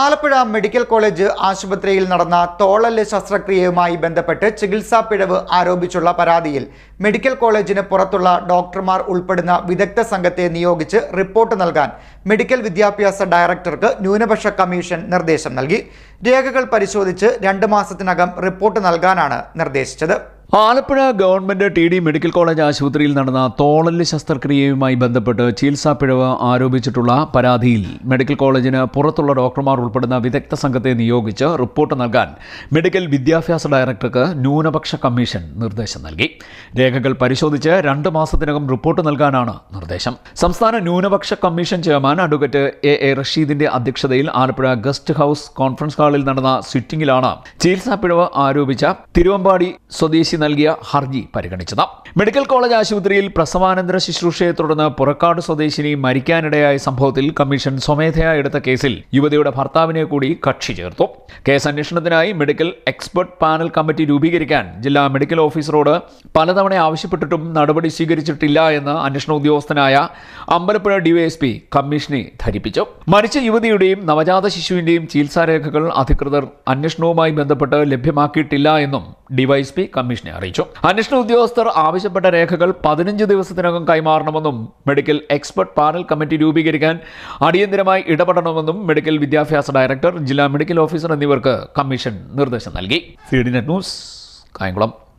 Alappuzha medical college ആശുപത്രിയിൽ നടന്ന തോളൽ ശസ്ത്രക്രിയയുമായി ബന്ധപ്പെട്ട് ചികിത്സാ പിഴവ് ആരോപിച്ചുള്ള പരാതിയിൽ മെഡിക്കൽ കോളേജിന് പുറത്തുള്ള ഡോക്ടർമാർ ഉൾപ്പെടുന്ന വിദഗ്ധ സംഘത്തെ നിയോഗിച്ച് റിപ്പോർട്ട് നൽകാൻ മെഡിക്കൽ വിദ്യാഭ്യാസ ഡയറക്ടർക്ക് ന്യൂനപക്ഷ കമ്മീഷൻ നിർദ്ദേശം നൽകി. രേഖകൾ പരിശോധിച്ച് രണ്ട് മാസത്തിനകം റിപ്പോർട്ട് നൽകാനാണ് നിർദ്ദേശിച്ചത്. Alappuzha government T D medical college ആശുപത്രിയിൽ നടന്ന തോളൽ ശസ്ത്രക്രിയയുമായി ബന്ധപ്പെട്ട് ചികിത്സാ പിഴവ് ആരോപിച്ചിട്ടുള്ള പരാതിയിൽ മെഡിക്കൽ കോളേജിന് പുറത്തുള്ള ഡോക്ടർമാർ ഉൾപ്പെടുന്ന വിദഗ്ധ സംഘത്തെ നിയോഗിച്ച് റിപ്പോർട്ട് നൽകാൻ മെഡിക്കൽ വിദ്യാഭ്യാസ ഡയറക്ടർക്ക് ന്യൂനപക്ഷ കമ്മീഷൻ നിർദ്ദേശം നൽകി. രേഖകൾ പരിശോധിച്ച് രണ്ട് മാസത്തിനകം റിപ്പോർട്ട് നൽകാനാണ് നിർദ്ദേശം. സംസ്ഥാന ന്യൂനപക്ഷ commission chairman advocate A A റഷീദിന്റെ അധ്യക്ഷതയിൽ ആലപ്പുഴ ഗസ്റ്റ് ഹൌസ് കോൺഫറൻസ് ഹാളിൽ നടന്ന സിറ്റിംഗിലാണ് ചികിത്സാ പിഴവ് ആരോപിച്ച തിരുവമ്പാടി സ്വദേശി നൽകിയ ഹർജി പരിഗണിച്ചത്. മെഡിക്കൽ കോളേജ് ആശുപത്രിയിൽ പ്രസവാനന്തര ശുശ്രൂഷയെ തുടർന്ന് പുറക്കാട് സ്വദേശിനി മരിക്കാനിടയായ സംഭവത്തിൽ കമ്മീഷൻ സ്വമേധയാ എടുത്ത കേസിൽ യുവതിയുടെ ഭർത്താവിനെ കൂടി കക്ഷി ചേർത്തു. കേസ് അന്വേഷണത്തിനായി മെഡിക്കൽ എക്സ്പെർട്ട് പാനൽ കമ്മിറ്റി രൂപീകരിക്കാൻ ജില്ലാ മെഡിക്കൽ ഓഫീസറോട് പലതവണ ആവശ്യപ്പെട്ടിട്ടും നടപടി സ്വീകരിച്ചിട്ടില്ല എന്ന് അന്വേഷണ ഉദ്യോഗസ്ഥനായ അമ്പലപ്പുഴ ഡിവൈഎസ്പി കമ്മീഷനെ ധരിപ്പിച്ചു. മരിച്ച യുവതിയുടെയും നവജാത ശിശുവിന്റെയും ചികിത്സാരേഖകൾ അധികൃതർ അന്വേഷണവുമായി ബന്ധപ്പെട്ട് ലഭ്യമാക്കിയിട്ടില്ല എന്നും ഡിവൈഎസ്പി കമ്മീഷനെ അറിയിച്ചു. അന്വേഷണ ഉദ്യോഗസ്ഥർ ആവശ്യപ്പെട്ട രേഖകൾ പതിനഞ്ച് ദിവസത്തിനകം കൈമാറണമെന്നും മെഡിക്കൽ എക്സ്പെർട്ട് പാനൽ കമ്മിറ്റി രൂപീകരിക്കാൻ അടിയന്തരമായി ഇടപെടണമെന്നും മെഡിക്കൽ വിദ്യാഭ്യാസ ഡയറക്ടർ ജില്ലാ മെഡിക്കൽ ഓഫീസർ എന്നിവർക്ക് കമ്മീഷൻ നിർദ്ദേശം നൽകി. Net news Kayamkulam.